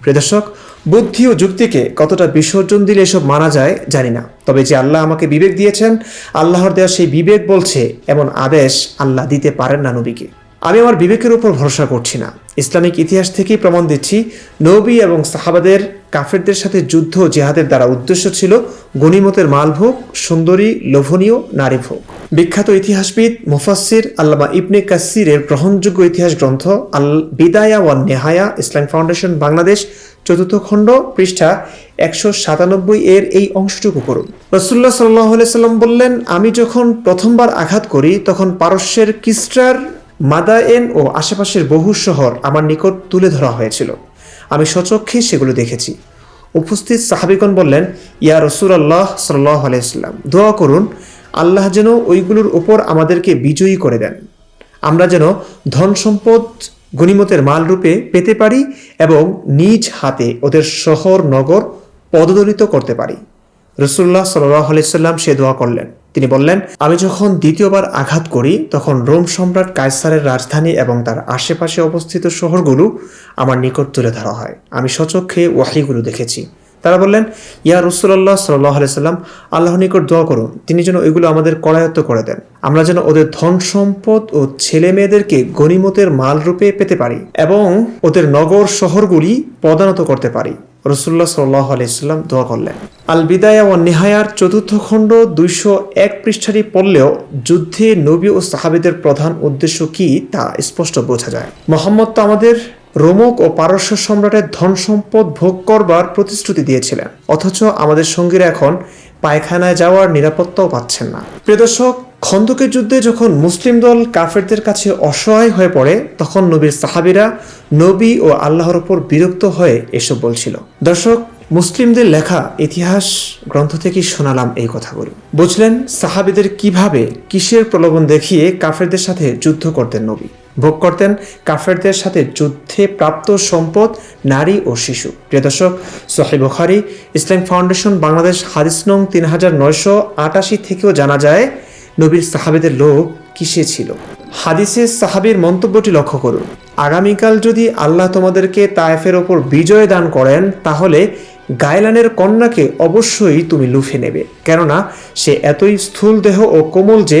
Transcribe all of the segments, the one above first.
প্রিয় দর্শক, বুদ্ধি ও যুক্তিকে কতটা বিসর্জন দিলে এসব মানা যায় জানি না। তবে যে আল্লাহ আমাকে বিবেক দিয়েছেন, আল্লাহর দেওয়া সেই বিবেক বলছে, এমন আদেশ আল্লাহ দিতে পারেন না নবীকে। আমি আমার বিবেকের উপর ভরসা করছি না। ইসলামিক ইতিহাস থেকেই প্রমাণ দিচ্ছি, নবী এবং সাহাবাদের, কাফেরদের সাথে যুদ্ধ জেহাদের দ্বারা উদ্দেশ্য ছিল গনিমতের মালভোগ, সুন্দরী, লোভনীয়, নারীভোগ। বিখ্যাত ইতিহাসবিদ মুফাসির আল্লামা ইবনে কাসিরের গ্রহণযোগ্য ইতিহাস গ্রন্থ আল বিদায়া ওয়ান নেহায়া, ইসলাম ফাউন্ডেশন, বাংলাদেশ, চতুর্থ খণ্ড, পৃষ্ঠা একশো সাতানব্বই এর এই অংশটুকু করুন রসুল্লাহ সাল্লাহ সাল্লাম বললেন, আমি যখন প্রথমবার আঘাত করি, তখন পারস্যের কিস্ট্রার মাদায়েন ও আশেপাশের বহু শহর আমার নিকট তুলে ধরা হয়েছিল। আমি সচক্ষে সেগুলো দেখেছি। উপস্থিত সাহাবিগণ বললেন, ইয়া রসুল আল্লাহ সাল্লাহ আলাইসাল্লাম দোয়া করুন, আল্লাহ যেন ওইগুলোর ওপর আমাদেরকে বিজয়ী করে দেন। আমরা যেন ধন সম্পদ গণিমতের মাল রূপে পেতে পারি এবং নিজ হাতে ওদের শহর, নগর পদদলিত করতে পারি। রসুল্লাহ সাল্লাহ আলাইসাল্লাম সে দোয়া করলেন। তিনি বললেন, আমি যখন দ্বিতীয়বার আঘাত করি, তখন রোম সম্রাট কায়সারের রাজধানী এবং তার আশেপাশে অবস্থিত শহরগুলো আমার নিকট তুলে ধরা হয়। আমি সচক্ষে ওয়াহিগুলো দেখেছি। তারা বললেন, ইয়া রসুল্লাহ সাল্লাহ আলাইসাল্লাম আল্লাহ নিকট দোয়া করুন, তিনি যেন এগুলো আমাদের করায়ত্ত করে দেন। আমরা যেন ওদের ধন সম্পদ ও ছেলে মেয়েদেরকে গণিমতের মাল রূপে পেতে পারি এবং ওদের নগর শহরগুলি পদানত করতে পারি। রসুল্লাহ সাল্লাহ আলাইসাল্লাম দোয়া করলেন। আল বিদায়া ও নেহায়ার চতুর্থ খণ্ড দুইশো এক পৃষ্ঠাটি পড়লেও যুদ্ধে নবী ও সাহাবিদের প্রধান উদ্দেশ্য কি তা স্পষ্ট বোঝা যায়। মোহাম্মদ তো আমাদের রোমক ও পারস্য সম্রাটের ধন সম্পদ ভোগ করবার প্রতিশ্রুতি দিয়েছিলেন। অথচ আমাদের সঙ্গীরা এখন পায়খানায় যাওয়ার নিরাপত্তাও পাচ্ছেন না। প্রিয় দর্শক, খন্দকের যুদ্ধে যখন মুসলিম দল কাফেরদের কাছে অসহায় হয়ে পড়ে, তখন নবীর সাহাবিরা নবী ও আল্লাহর ওপর বিরক্ত হয়ে এসব বলছিল। দর্শক মুসলিমদের লেখা ইতিহাস গ্রন্থ থেকেই শোনালাম এই কথাগুলো। বুঝলেন, সাহাবিদের কীভাবে কিসের প্রলোভন দেখিয়ে কাফেরদের সাথে যুদ্ধ করতেন নবী? ভোগ করতেন কাফেরদের সাথে যুদ্ধে প্রাপ্ত সম্পদ, নারী ও শিশু। প্রিয় দর্শক সোহাই বুখারি ইসলাম ফাউন্ডেশন, বাংলাদেশ হাদিস নং তিন হাজার নয়শো আটাশি থেকেও জানা যায় নবীর সাহাবেদের লোক কিসে ছিল। হাদিসে সাহাবির মন্তব্যটি লক্ষ্য করুন। আগামীকাল যদি আল্লাহ তোমাদেরকে তায়েফের ওপর বিজয় দান করেন, তাহলে গায়লানের কন্যাকে অবশ্যই তুমি লুফে নেবে, কেননা সে এতই স্থূল দেহ ও কোমল যে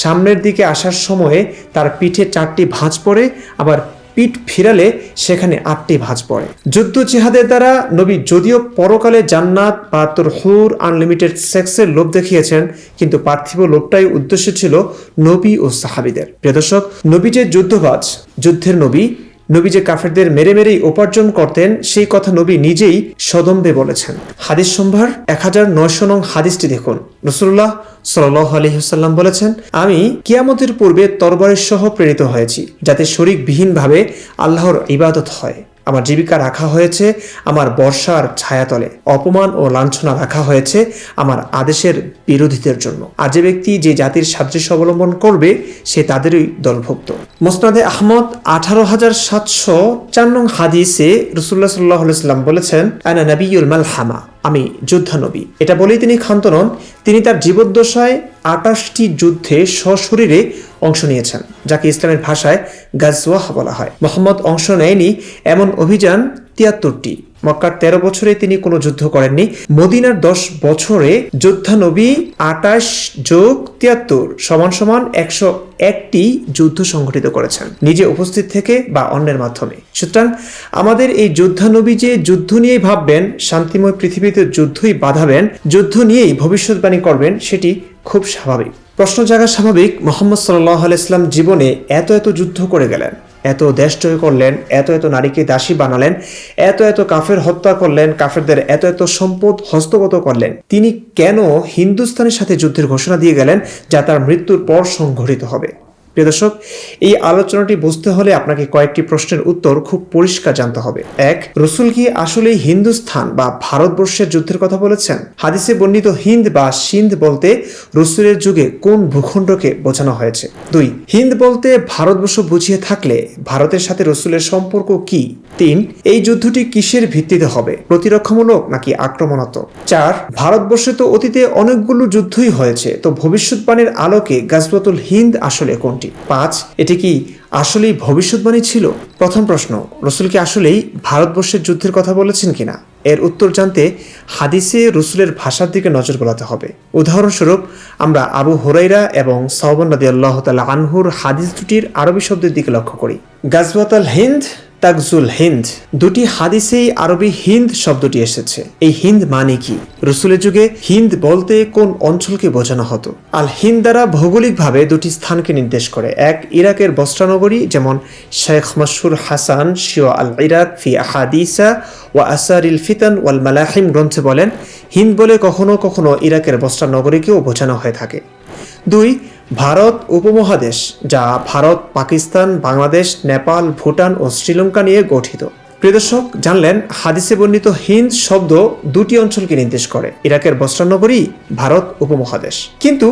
সামনের দিকে আসার সময়ে তার পিঠে চারটি ভাঁজ পড়ে, আবার পিঠ ফিরালে সেখানে আটটি ভাঁজ পড়ে। যুদ্ধ জিহাদের দ্বারা নবী যদিও পরকালে জান্নাত বা তোর হুর আনলিমিটেড সেক্সের লোভ দেখিয়েছেন, কিন্তু পার্থিব লোভটাই উদ্দেশ্য ছিল নবী ও সাহাবিদের। প্রিয় দর্শক, নবী যে যুদ্ধবাজ, যুদ্ধের নবী নবী যে কাফেরদের মেরে মেরেই উপার্জন করতেন, সেই কথা নবী নিজেই সদম্বে বলেছেন। হাদিস সম্ভার এক হাজার নয়শো নং হাদিসটি দেখুন। রসুল্লাহ সাল্লাহ আলহিহাল্লাম বলেছেন, আমি কিয়ামতের পূর্বে তরবারের সহ প্রেরিত হয়েছি, যাতে শরিকবিহীনভাবে আল্লাহর ইবাদত হয়। আমার জীবিকা রাখা হয়েছে, আমার বর্ষার ছায়াতলে। অপমান ও লাঞ্ছনা রাখা হয়েছে আমার আদেশের বিরোধীদের জন্য। আর যে ব্যক্তি যে জাতির সাদৃশ্য অবলম্বন করবে, সে তাদেরই দলভুক্ত। মোসনাদে আহমদ আঠারো হাজার সাতশো চার নং হাদিসে রসুল্লাহ সাল্লাহ সাল্লাম বলেছেন, আনা নবীল মালহামা। আমি যুদ্ধানবী। এটা বলেই তিনি ক্ষান্ত নন। তিনি তার জীবদ্দশায় আটাশটি যুদ্ধে সশরীরে অংশ নিয়েছেন, যাকে ইসলামের ভাষায় গাজওয়াহ বলা হয়। মোহাম্মদ অংশ নেয়নি, এমন অভিযান তিয়াত্তরটি। মক্কার তেরো বছরে তিনি কোনো যুদ্ধ করেননি। মদিনার দশ বছরে যোদ্ধানবী আটাশ যোগ তিয়াত্তর সমান সমান একশো একটি যুদ্ধ সংঘটিত করেছেন, নিজে উপস্থিত থেকে বা অন্যের মাধ্যমে। সুতরাং আমাদের এই যোদ্ধানবী যে যুদ্ধ নিয়েই ভাববেন, শান্তিময় পৃথিবীতে যুদ্ধই বাধাবেন, যুদ্ধ নিয়েই ভবিষ্যৎবাণী করবেন, সেটি খুব স্বাভাবিক। প্রশ্ন জাগা স্বাভাবিক, মোহাম্মদ সাল্লাহ আলাইসলাম জীবনে এত এত যুদ্ধ করে গেলেন। এত দেশ জয় করলেন, এত এত নারীকে দাসী বানালেন, এত এত কাফের হত্যা করলেন, কাফেরদের এত এত সম্পদ হস্তগত করলেন। তিনি কেন হিন্দুস্তানের সাথে যুদ্ধের ঘোষণা দিয়ে গেলেন, যা তার মৃত্যুর পর সংঘটিত হবে? প্রিয় দর্শক, এই আলোচনাটি বুঝতে হলে আপনাকে কয়েকটি প্রশ্নের উত্তর খুব পরিষ্কার জানতে হবে। এক, রসুল কি আসলে হিন্দুস্থান বা ভারতবর্ষের যুদ্ধের কথা বলেছেন? হাদিসে বর্ণিত হিন্দ বা সিন্ধ বলতে রসুলের যুগে কোন ভূখণ্ডকে বোঝানো হয়েছে? দুই, হিন্দ বলতে ভারতবর্ষ বুঝিয়ে থাকলে ভারতের সাথে রসুলের সম্পর্ক কি? তিন, এই যুদ্ধটি কিসের ভিত্তিতে হবে? প্রতিরক্ষামূলক নাকি আক্রমণাত্মক? চার, ভারতবর্ষে তো অতীতে অনেকগুলো যুদ্ধই হয়েছে, তো ভবিষ্যৎবাণীর আলোকে গাজবাতুল হিন্দ আসলে কোনটি? পাঁচ, এটি কি আসলেই ভবিষ্যৎবাণী ছিল? প্রথম প্রশ্ন, রসুল কি আসলেই ভারতবর্ষের যুদ্ধের কথা বলেছেন কিনা? এর উত্তর জানতে হাদিসে রসুলের ভাষার দিকে নজর বলাতে হবে। উদাহরণস্বরূপ, আমরা আবু হোরাইরা এবং সাহবান আল্লাহ তালা আনহুর হাদিস দুটির আরবি শব্দের দিকে লক্ষ্য করি। গাজওয়াতাল হিন্দ তাকজুল হিন্দ। দুটি হাদিসেই আরবি হিন্দ শব্দটি এসেছে। এই হিন্দ মানে কি? রসুলের যুগে হিন্দ বলতে কোন অঞ্চলকে বোঝানো হতো? আল হিন্দ দ্বারা ভৌগোলিকভাবে দুটি স্থানকে নির্দেশ করে। এক, ইরাকের বস্ত্রানগরী যেমন শেখ মশহুর হাসান শিও আল ইরাক ফি আহাদিসা ওয়া আসারিল ফিতান ওয়াল মালাহিম গ্রন্থে বলেন, হিন্দ বলে কখনো কখনো ইরাকের বস্ত্রানগরীকেও বোঝানো হয়ে থাকে। দুই ভারত উপমহাদেশ যা ভারত পাকিস্তান বাংলাদেশ নেপাল ভুটান ও শ্রীলঙ্কা নিয়ে গঠিত। প্রিয় দর্শক, জানলেন, হাদিসে বর্ণিত হিন্দ শব্দ দুটি অঞ্চলকে নির্দেশ করে, ইরাকের বস্ত্রানগরী ভারত উপমহাদেশ। কিন্তু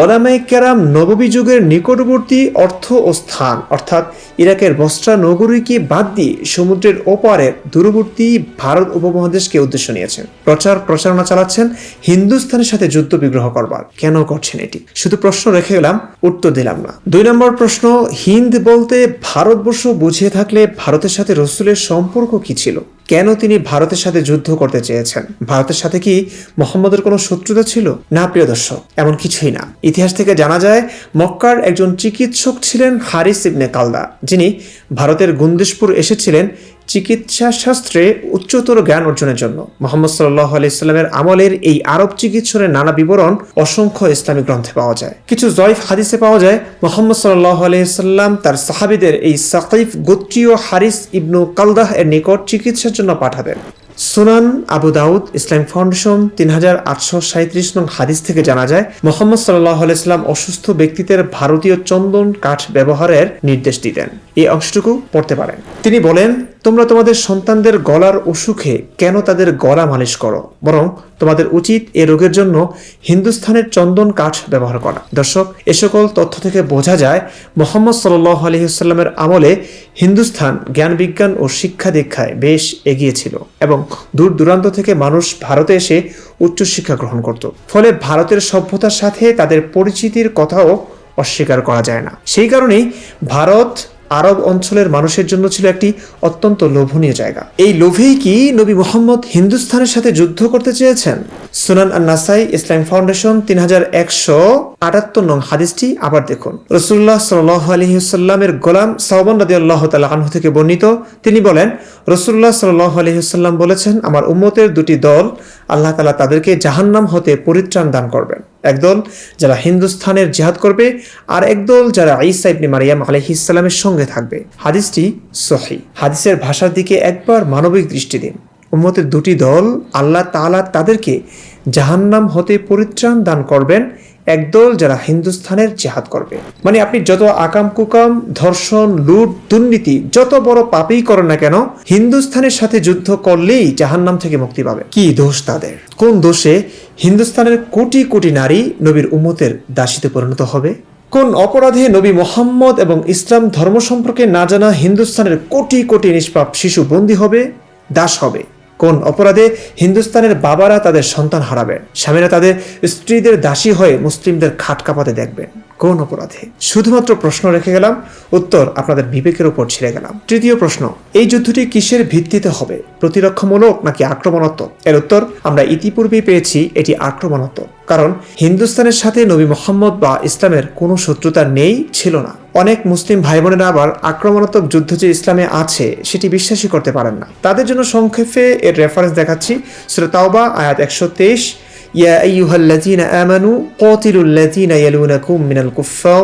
ওলামাই কেরাম নববী যুগের নিকটবর্তী অর্থ ও স্থান, অর্থাৎ ইরাকের বস্ত্রা নগরীকে বাদ দিয়ে সমুদ্রের ওপারের দূরবর্তী ভারত উপমহাদেশকে উদ্দেশ্য নিয়েছেন। প্রচার প্রচারণা চালাচ্ছেন হিন্দুস্তানের সাথে যুদ্ধ বিগ্রহ করবার। কেন করছেন এটি? শুধু প্রশ্ন রেখে গেলাম উত্তর দিলাম না। দুই নম্বর প্রশ্ন, হিন্দ বলতে ভারতবর্ষ বুঝিয়ে থাকলে ভারতের সাথে রসুলের সম্পর্ক কি ছিল? কেন তিনি ভারতের সাথে যুদ্ধ করতে চেয়েছেন? ভারতের সাথে কি মোহাম্মদের কোনো শত্রুতা ছিল? না, প্রিয় দর্শক, এমন কিছুই না। ইতিহাস থেকে জানা যায়, মক্কার একজন চিকিৎসক ছিলেন হারিস ইবনে কালদা, যিনি ভারতের গুন্দেশপুর এসেছিলেন চিকিৎসা শাস্ত্রে উচ্চতর জ্ঞান অর্জনের জন্য। মোহাম্মদ সাল্লাহ আলাইস্লামের আমলের এই আরব চিকিৎসরের নানা বিবরণ অসংখ্য ইসলামিক গ্রন্থে পাওয়া যায়। কিছু জয়ফ হাদিসে পাওয়া যায়, মোহাম্মদ সাল্লাহ আলাইসাল্লাম তার সাহাবিদের এই সাকিফ গোত্রীয় হারিস ইবনু কালদাহ এর নিকট চিকিৎসার জন্য পাঠাবেন। সুনান আবু দাউদ ইসলাম ফাউন্ডেশন তিন হাজার আটশো সাঁত্রিশ নং হাদিস থেকে জানা যায়, মোহাম্মদ সাল্লাহ আলাইস্লাম অসুস্থ ব্যক্তিদের ভারতীয় চন্দন কাঠ ব্যবহারের নির্দেশ দিতেন। এই অংশটুকু পড়তে পারেন। তিনি বলেন তোমরা তোমাদের সন্তানদের গলার অসুখে কেন তাদের গলা মালিশ করো? বরং তোমাদের উচিত এ রোগের জন্য হিন্দুস্থানের চন্দন কাঠ ব্যবহার করা। দর্শক, এ সকল তথ্য থেকে বোঝা যায়, মোহাম্মদ সাল্লাহ আলহিহাস্লামের আমলে হিন্দুস্থান জ্ঞান বিজ্ঞান ও শিক্ষা দীক্ষায় বেশ এগিয়ে ছিল এবং দূর দূরান্ত থেকে মানুষ ভারতে এসে উচ্চশিক্ষা গ্রহণ করত। ফলে ভারতের সভ্যতার সাথে তাদের পরিচিতির কথাও অস্বীকার করা যায় না। সেই কারণেই ভারত আরব অঞ্চলের মানুষের জন্য ছিল একটি অত্যন্ত লোভনীয় জায়গা। এই লোভেই কি নবী মোহাম্মদ হিন্দুস্তানের সাথে যুদ্ধ করতে চেয়েছেন? সুনান আর নাসাই ইসলাম ফাউন্ডেশন তিন হাজার একশো আটাত্তর নং হাদিসটি আবার দেখুন। রসুল্লাহ সাল আলহিহসাল্লামের গোলাম সাহবান রাদি আল্লাহ আনহু থেকে বর্ণিত, তিনি বলেন রসুল্লাহ সাল আলহিহসাল্লাম বলেছেন, আমার উম্মতের দুটি দল আল্লাহ তালা তাদেরকে জাহান্নাম হতে পরিত্রাণ দান করবেন। একদল যারা হিন্দুস্থানের জেহাদ করবে আর একদল যারা ঈসা ইবনে মারিয়াম আলহিসাল্লামের সঙ্গে থাকবে। হাদিসটি সহি। হাদিসের ভাষার দিকে একবার মানবিক দৃষ্টি দিন। উম্মতের দুটি দল আল্লাহ তালা তাদেরকে জাহান্নাম হতে পরিত্রাণ দান করবেন একদল যারা হিন্দুস্থানের জেহাদ করবে। মানে আপনি যত আকাম কুকাম, ধর্ষণ, লুট, দুর্নীতি, যত বড় পাপেই করেন না কেন, হিন্দুস্থানের সাথে যুদ্ধ করলেই জাহান্নাম থেকে মুক্তি পাবে। কি দোষ তাদের? কোন দোষে হিন্দুস্তানের কোটি কোটি নারী নবীর উম্মতের দাসীতে পরিণত হবে? কোন অপরাধে নবী মোহাম্মদ এবং ইসলাম ধর্ম সম্পর্কে না জানা হিন্দুস্তানের কোটি কোটি নিষ্পাপ শিশু বন্দী হবে? দাস হবে। কোন অপরাধে হিন্দুস্তানের বাবারা তাদের সন্তান হারাবেন স্বামীরা তাদের স্ত্রীদের দাসী হয়ে মুসলিমদের খাট কাঁপাতে দেখবেন কোন অপরাধে? শুধুমাত্র প্রশ্ন রেখে গেলাম, উত্তর আপনাদের বিবেকের উপর ছেড়ে গেলাম। তৃতীয় প্রশ্ন, এই যুদ্ধটি কিসের ভিত্তিতে হবে? প্রতিরক্ষামূলক নাকি আক্রমণাত্মক? এর উত্তর, আমরা ইতিপূর্বেই পেয়েছি এটি আক্রমণাত্মক, কারণ হিন্দুস্তানের সাথে নবী মোহাম্মদ বা ইসলামের কোনো শত্রুতা নেই, ছিল না। অনেক মুসলিম ভাই বোনেরা আবার আক্রমণাত্মক যুদ্ধ যে ইসলামে আছে, সেটি বিশ্বাসই করতে পারেন না। তাদের জন্য সংক্ষেপে এর রেফারেন্স দেখাচ্ছি। সুরা তাওবা, আয়াত একশো তেইশ। يا أيها الذين آمنوا قاتلوا الذين يلونكم من الكفار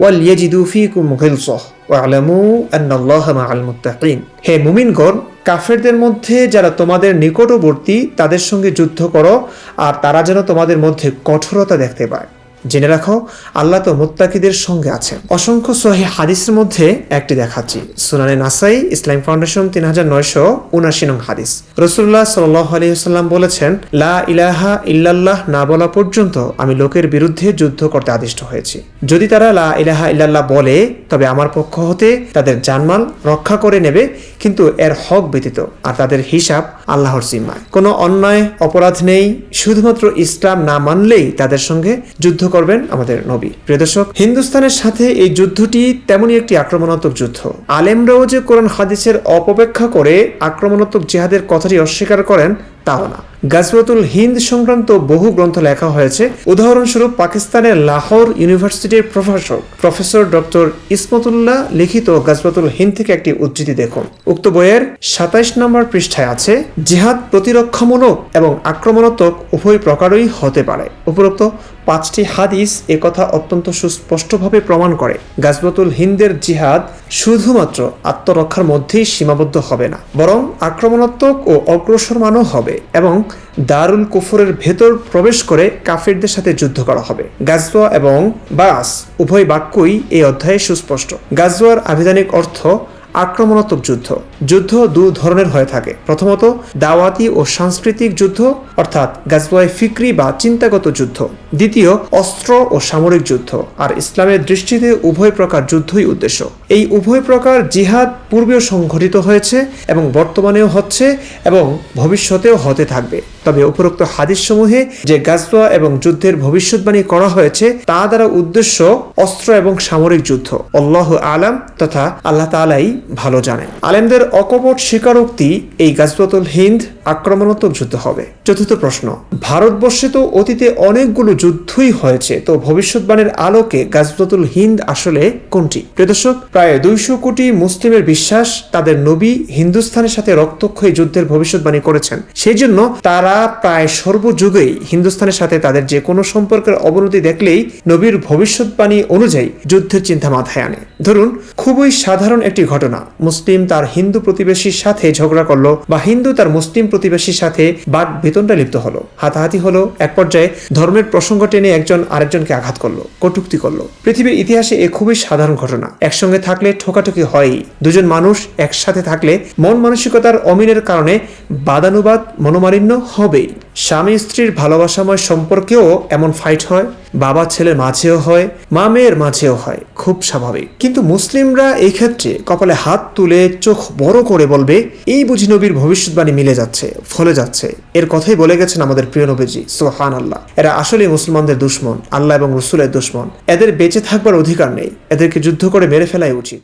وليجدوا فيكم غلظة واعلموا أن الله مع المتقين হে মুমিনগণ কাফেরদের মধ্যে যারা তোমাদের নিকটবর্তী তাদের সঙ্গে যুদ্ধ করো আর তারা যেন তোমাদের মধ্যে কঠোরতা দেখতে পায় জেনে রাখো, আল্লাহ তো মোত্তাকিদের সঙ্গে আছেন। অসংখ্য সহি হাদিসের মধ্যে একটি দেখাচ্ছি। সুনানে নাসাই ইসলাম ফাউন্ডেশন তিন হাজার নয়শো উনাশি নং হাদিস। রসুল্লাহ সাল্লাহ আলহিহাল্লাম বলেছেন, লা ইলাহা ইল্লাল্লাহ না বলা পর্যন্ত আমি লোকের বিরুদ্ধে যুদ্ধ করতে আদিষ্ট হয়েছি। যদি তারা লা ইলাহা ইল্লাল্লাহ বলে, তবে আমার পক্ষ হতে তাদের জানমাল রক্ষা করে নেবে, কিন্তু এর হক ব্যতীত আর তাদের হিসাব আল্লাহর জিম্মায়। কোনো অন্যায়, অপরাধ নেই। শুধুমাত্র ইসলাম না মানলেই তাদের সঙ্গে যুদ্ধ করবেন আমাদের নবী। প্রিয় দর্শক, হিন্দুস্তানের সাথে এই যুদ্ধটি তেমনই একটি আক্রমণাত্মক যুদ্ধ। আলেমরাও যে কোরআন হাদিসের অপব্যাখ্যা করে আক্রমণাত্মক জেহাদের কথাটি অস্বীকার করেন তাও না। গাজওয়াতুল হিন্দ সংক্রান্ত বহু গ্রন্থ লেখা হয়েছে। উদাহরণস্বরূপ পাকিস্তানের লাহোর ইউনিভার্সিটির প্রফেসর প্রফেসর ডক্টর ইসমতুল্লাহ লিখিত গাজওয়াতুল হিন্দ থেকে একটি উদ্ধৃতি দেখুন। উক্ত বইয়ের সাতাইশ নম্বর পৃষ্ঠায় আছে, জিহাদ প্রতিরক্ষামূলক এবং আক্রমণাত্মক উভয় প্রকারই হতে পারে। উপরোক্ত পাঁচটি হাদিস এ কথা অত্যন্ত সুস্পষ্টভাবে প্রমাণ করে। গাজবাতুল হিন্দের জিহাদ শুধুমাত্র আত্মরক্ষার মধ্যেই সীমাবদ্ধ হবে না, বরং আক্রমণাত্মক ও অগ্রসরমানও হবে। এবং দারুল কুফরের ভেতর প্রবেশ করে কাফিরদের সাথে যুদ্ধ করা হবে। গাজওয়া এবং বাস উভয় বাক্যই এই অধ্যায়ে সুস্পষ্ট। গাজওয়ার আবিধানিক অর্থ আক্রমণাত্মক যুদ্ধ। যুদ্ধ দু ধরনের হয়ে থাকে। প্রথমত, দাওয়াতি ও সাংস্কৃতিক যুদ্ধ, অর্থাৎ গাজওয়াই ফিক্রি বা চিন্তাগত যুদ্ধ। দ্বিতীয়, অস্ত্র ও সামরিক যুদ্ধ। আর ইসলামের দৃষ্টিতে উভয় প্রকার যুদ্ধই উদ্দেশ্য। এই উভয় প্রকার জিহাদ পূর্বেও সংঘটিত হয়েছে এবং বর্তমানেও হচ্ছে এবং ভবিষ্যতেও হতে থাকবে। তবে উপরোক্ত হাদিসসমূহে যে গাজওয়া এবং যুদ্ধের ভবিষ্যৎবাণী করা হয়েছে, তা দ্বারা উদ্দেশ্য অস্ত্র এবং সামরিক যুদ্ধ। আল্লাহ আলাম তথা আল্লাহ তালাই ভালো জানেন। আলেমদের অকপট স্বীকারোক্তি এই গাজওয়াতুল হিন্দ আক্রমণাত্মক যুদ্ধ হবে। চতুর্থ প্রশ্ন, ভারতবর্ষে তো অতীতে অনেকগুলো যুদ্ধই হয়েছে, তো ভবিষ্যৎবাণীর আলোকে গাজওয়াতুল হিন্দ আসলে কোনটি? প্রিয়দর্শক প্রায় দুইশো কোটি মুসলিমের বিশ্বাস তাদের নবী হিন্দুস্তানের সাথে রক্তক্ষয়ী যুদ্ধের ভবিষ্যৎবাণী করেছেন। সেই জন্য তারা প্রায় সর্বযুগেই হিন্দুস্তানের সাথে তাদের যে কোনো সম্পর্কের অবনতি দেখলেই নবীর ভবিষ্যৎবাণী অনুযায়ী যুদ্ধের চিন্তা মাথায় আনে। ধরুন, খুবই সাধারণ একটি ঘটনা। মুসলিম তার হিন্দু প্রতিবেশীর সাথে ঝগড়া করল বা হিন্দু তার মুসলিম প্রতিবেশীর সাথে বাদ বেতনটা লিপ্ত হলো। হাতাহাতি হলো, এক পর্যায়ে ধর্মের প্রসঙ্গ টেনে একজন আরেকজনকে আঘাত করল, কটুক্তি করল। পৃথিবীর ইতিহাসে এ খুবই সাধারণ ঘটনা। একসঙ্গে থাকলে ঠোকাঠুকি হয় দুজন মানুষ একসাথে থাকলে মন মানসিকতার অমিলের কারণে বাদানুবাদ মনোমালিন্য হবেই। স্বামী স্ত্রীর ভালোবাসাময় সম্পর্কেও এমন ফাইট হয়। বাবা ছেলের মাঝেও হয়, মা মেয়ের মাঝেও হয়। খুব স্বাভাবিক। কিন্তু মুসলিমরা এই ক্ষেত্রে কপালে হাত তুলে চোখ বড় করে বলবে, এই বুঝি নবীর ভবিষ্যৎবাণী মিলে যাচ্ছে, ফলে যাচ্ছে। এর কথাই বলে গেছেন আমাদের প্রিয় নবীজি সোহান আল্লাহ এরা আসলে মুসলমানদের দুশ্মন, আল্লাহ এবং রসুলের দুশ্মন। এদের বেঁচে থাকবার অধিকার নেই। এদেরকে যুদ্ধ করে মেরে ফেলাই উচিত।